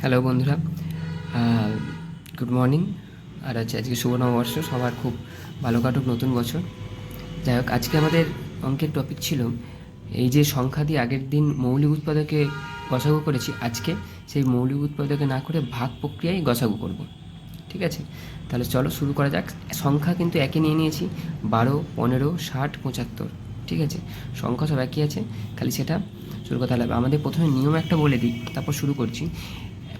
Hello বন্ধুরা good morning আর আছে আজকে শুভ নববর্ষ, সবার খুব ভালো কাটুক নতুন বছর। যাই হোক, আজকে আমাদের অঙ্কের টপিক ছিল এই যে সংখ্যা দিয়ে আগের দিন মৌলিক উৎপাদকে গসাগু করেছি, আজকে সেই মৌলিক উৎপাদকে না করে ভাগ প্রক্রিয়ায় গসাগু করব। ঠিক আছে? তাহলে চলো শুরু করা যাক। সংখ্যা কিন্তু একই নিয়ে নিয়েছি, বারো, পনেরো, ষাট, পঁচাত্তর। ঠিক আছে? সংখ্যা সব একই আছে? খালি সেটা শুরু কথা লাগবে আমাদের প্রথমে নিয়ম একটা বলে দিই, তারপর শুরু করছি।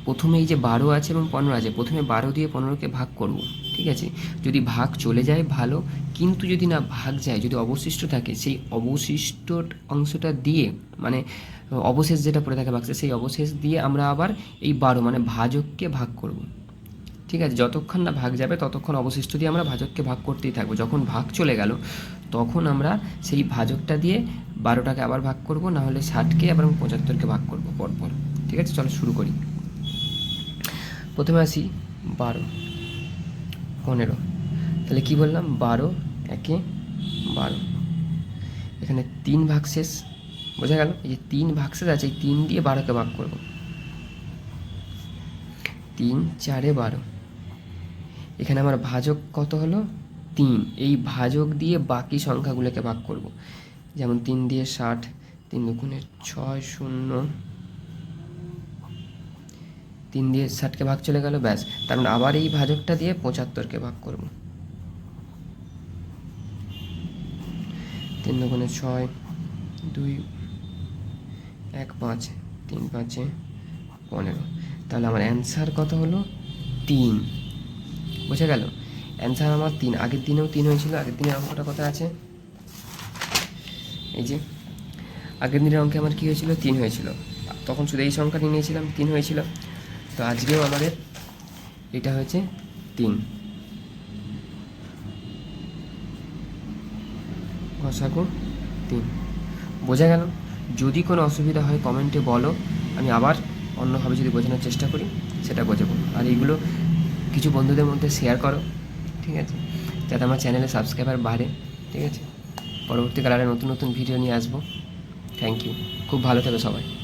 প্রথমে এই যে বারো আছে এবং পনেরো আছে, প্রথমে বারো দিয়ে পনেরোকে ভাগ করব, ঠিক আছে? যদি ভাগ চলে যায়, ভালো। কিন্তু যদি না ভাগ যায়, যদি অবশিষ্ট থাকে, সেই অবশিষ্ট অংশটা দিয়ে মানে অবশেষ যেটা পড়ে থাকে বাক্সে, সেই অবশেষ দিয়ে আমরা আবার এই বারো মানে ভাজককে ভাগ করব। ঠিক আছে? যতক্ষণ না ভাগ যাবে, ততক্ষণ অবশিষ্ট দিয়ে আমরা ভাজককে ভাগ করতেই থাকব। যখন ভাগ চলে গেল, তখন আমরা সেই ভাজকটা দিয়ে বারোটাকে আবার ভাগ করব না হলে ষাটকে এবং পঁচাত্তরকে ভাগ করব পরপর। ঠিক আছে? চলো শুরু করি। প্রথমে আসি বারো, পনেরো। তাহলে কি বললাম? বারো, একে বারো। এখানে তিন ভাগ শেষ। বোঝা গেল? এই যে তিন ভাগ শেষ আছে, এই তিন দিয়ে বারোকে ভাগ করব। তিন চারে বারো। এখানে আমার ভাজক কত হলো? তিন। এই ভাজক দিয়ে বাকি সংখ্যাগুলোকে ভাগ করব। যেমন তিন দিয়ে ষাট, তিন দুগুণে ছয় শূন্য। তিন দিয়ে ষাটকে ভাগ চলে গেল, ব্যাস। তার মানে আবার এই ভাজকটা দিয়ে পঁচাত্তরকে ভাগ করব। তিন দুগুণে ছয়, দুই, এক, পাঁচ, তিন, পাঁচে, পনেরো। তাহলে আমার অ্যান্সার কত হলো? তিন। বোঝা গেল? অ্যান্সার আমার তিন। আগের দিনেও তিন হয়েছিল, আগের দিনের অঙ্কটা কথা আছে? এই যে, আগের দিনের অঙ্কে আমার কী হয়েছিল? তিন হয়েছিল। তখন শুধু এই সংখ্যাটি নিয়েছিলাম, তিন হয়েছিল। তো আজকেও আমাদের এটা হয়েছে তিন। ঘষাকু তিন। বোঝা গেল, যদি কোনো অসুবিধা হয় কমেন্টে বলো, আমি আবার অন্যভাবে যদি বোঝানোর চেষ্টা করি, সেটা বোঝাবো। আর এইগুলো কিছু বন্ধুদের মধ্যে শেয়ার করো, ঠিক আছে? যাতে আমার চ্যানেলে সাবস্ক্রাইবার বাড়ে, ঠিক আছে? পরবর্তীকালে নতুন নতুন ভিডিও নিয়ে আসব। থ্যাংক ইউ খুব ভালো থাকো সবাই।